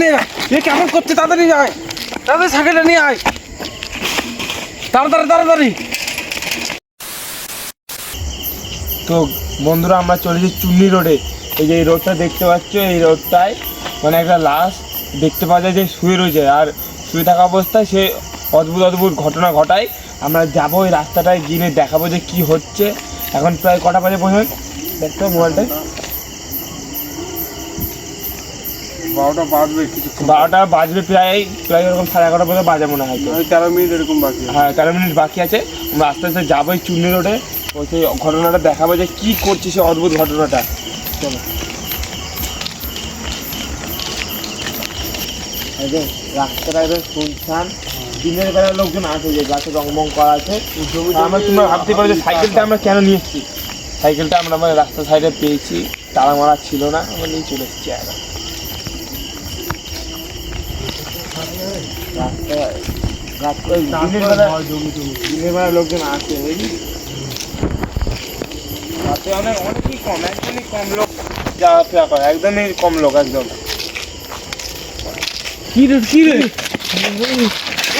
নিয়ে তাড়াতাড়ি ছাগলটা নিয়ে আয় তাড়াতাড়ি তাড়াতাড়ি তো বন্ধুরা, আমরা চলেছি চুন্নি রোডে। এই যে এই রোডটা দেখতে পাচ্ছ, এই রোডটায় মানে একটা লাশ দেখতে পাওয়া যায় যে শুয়ে রয়েছে। আর শুয়ে থাকা অবস্থায় সে অদ্ভুত অদ্ভুত ঘটনা ঘটায়। আমরা যাব ওই রাস্তাটায় গিয়ে দেখাবো যে কি হচ্ছে। এখন প্রায় কটা বাজে পর্যন্ত দেখতে মোবাইলটায় বারোটা বাজবে বারোটা বাজবে প্রায় প্রায় ওরকম সাড়ে এগারোটা পর্যন্ত বাজে মনে হয় তেরো মিনিট এরকম বাকি হ্যাঁ তেরো মিনিট বাকি আছে। আমরা আস্তে আস্তে যাব এই চুন্নি রোডে। ওই সেই ঘটনাটা দেখাবো যে কী করছে সে অদ্ভুত ঘটনাটা। চলো। রাস্তাটা একদম শুনছান দিনের বেলা লোকজন আছে যে গাছে রংমং করা আছে। আমরা তোমরা ভাবতে পারো যে সাইকেলটা আমরা কেন নিয়ে এসেছি সাইকেলটা আমরা আমার রাস্তা সাইডে পেয়েছি তালা মারা ছিল না আমরা নিয়ে চলে এসেছি রাস্তা দিনের বেলা লোকজন আছে বুঝলি? রাতে অনেক অনেকই কম একদমই কম লোক যাওয়া করে একদমই কম লোক একদম। কি রে কি রে?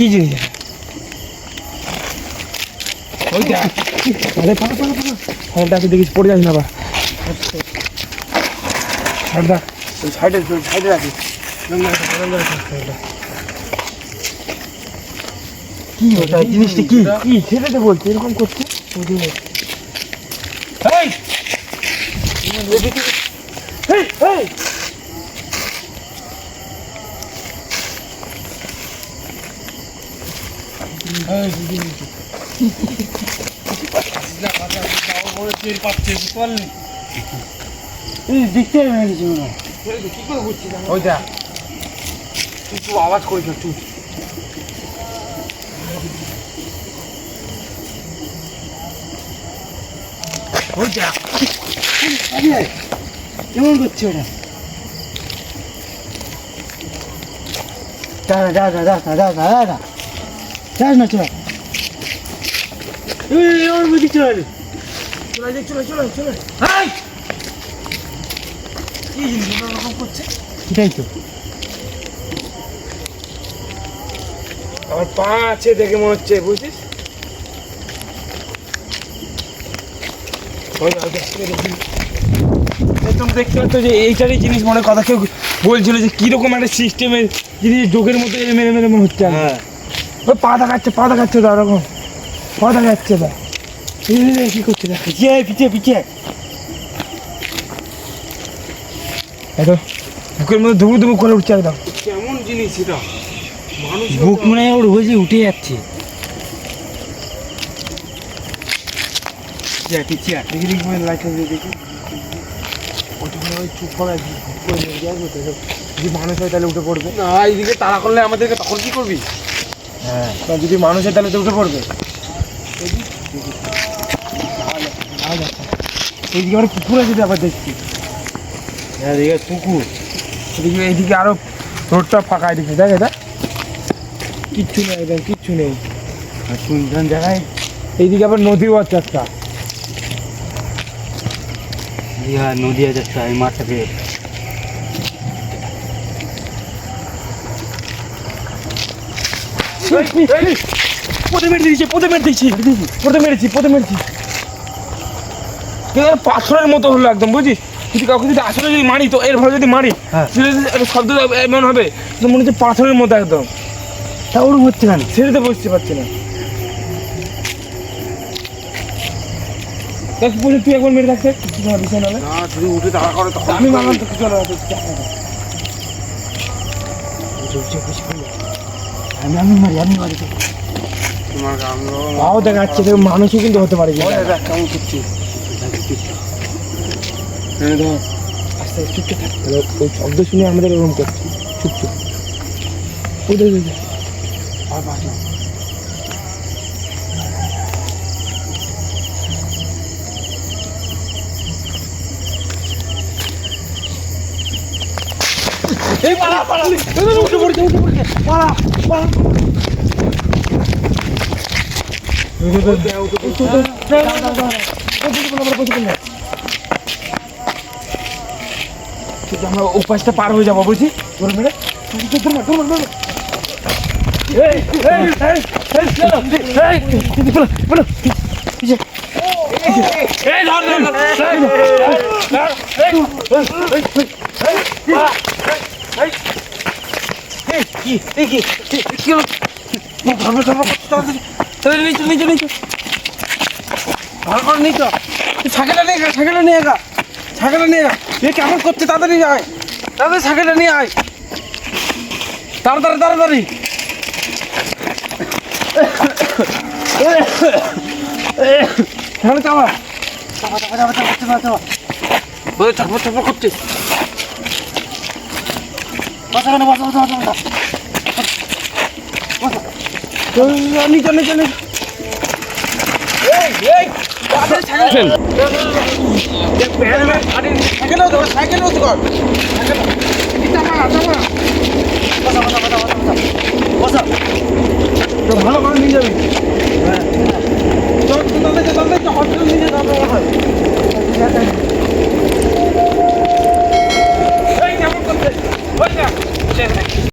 কি জিনিস? আরে পালা পালা পালা। ফলটা আছে দেখিস পড়ে যাস না আবার। ছাড় সাইডে সাইডে রাখিস কি ওটা জিনিসটা কি? কি সেটা তো বলছে? এরকম করছে? এই! এই, এই! দেখতে ওই দেখ তুই আওয়াজ করিস তুই ওই দেখ কেমন করছে ওটা দাঁড়া দাঁড়া দাঁড়া দাঁড়া দাঁড়া দাঁড়া যাস না চল। ওর বুঝি চল। চলে চলে চলে চলে। কি জিনিস ওরকম করছে। সেটাই তো। আমার পা আছে দেখে মনে হচ্ছে তুমি দেখতে পাচ্ছ যে এইটারই জিনিস মনে কথা কেউ বলছিল যে কীরকম একটা সিস্টেমের জিনিস যোগের মতো এরম এরম হচ্ছে হ্যাঁ। ওই পা দেখাচ্ছে পা দেখাচ্ছে তো ওরকম। পা দেখাচ্ছে দা কি করছে দেখ। পিছিয়ে আয়, পিছিয়ে পিছিয়ে। এতো বুকের মধ্যে ধুবু ধুবু করে উঠছে একদম। কেমন জিনিস এটা? মানুষ বুক মনে হয় ওর বুঝি উঠে যাচ্ছে। পিছিয়ে। দেখি দেখি লাইট দিয়ে দেখি। চুপ করে যদি মানুষ হয় তাহলে উঠে পড়বে। না এইদিকে তাড়া করলে আমাদেরকে তখন কি করবি? হ্যাঁ যদি মানুষ হয় তাহলে তো উঠে পড়বে। এইদিকে আবার পুকুর আছে আবার দেখছি। হ্যাঁ দিকে পুকুর। এদিকে এইদিকে আরও রোডটা ফাঁকা এদিকে দেখ এটা। কিচ্ছু নেই একদম কিচ্ছু নেই। শুনছেন জায়গায় এইদিকে আবার নদীও আছে একটা। নদী আছে যাচ্ছে এই মাঠটা পেয়ে পোতে মেরে দিয়েছে পোতে মেরে দিয়েছি পোতে মেরেছি পোতে মেরেছি। কিন্তু পাথরের মতো হলো একদম বুঝিস যদি কাউকে যদি আসলে যদি মারি তো এর ভাবে যদি মারি হ্যাঁ। শব্দ এমন হবে তো মনে হচ্ছে পাথরের মতো একদম। তা ওরম হচ্ছে কেন? ছেড়ে তো বসতে পারছি না। তুই একবার মেরে রাখছে কিছু না বিষয় নাহলে যদি উঠে তাড়া করে তখন আমি মানলাম তো কিছু না আমি তাও দেখা যাচ্ছে মানুষও কিন্তু হতে পারে কেমন করছি। আস্তে চুপচুপ থাকতে ওই শব্দ শুনে আমাদের ওরকম করছি। চুপচুপ ওদের আর বাঁচলাম এই পালা পালা এই উঠে পড়ছে উঠে পড়ছে পালা পালা আমরা উপাসটা পার হয়ে যাব বুঝি ধরে মেরে এই, এই, এই, এই, চলো, এই, বলো, বলো। এই, ধর, ধর, ধর, এই, ধর, এই, এই, এই, এই, কি, কি, কি? ধর্ম, ধর্ম, তাড়াতাড়ি নিচে, নিচে, নিচে। ভালো করে নিচে। ছাগলটা নিয়ে ছাগলটা নিয়ে গা, ছাগলটা নিয়ে গা। এ কেমন করছে তাড়াতাড়ি আয় তাড়াতাড়ি ছাগলটা নিয়ে আয় তাড়াতাড়ি তাড়াতাড়ি এখানে চাপা চাপা চাপা চাপা চাপা চাপা চাপা ওই চাপা চাপা নিচে নিচে নিচে। সাইকেল ভালো করে নিয়ে যাবি। হসপিটাল নিয়ে যাব হয় কেমন করছে হচ্ছে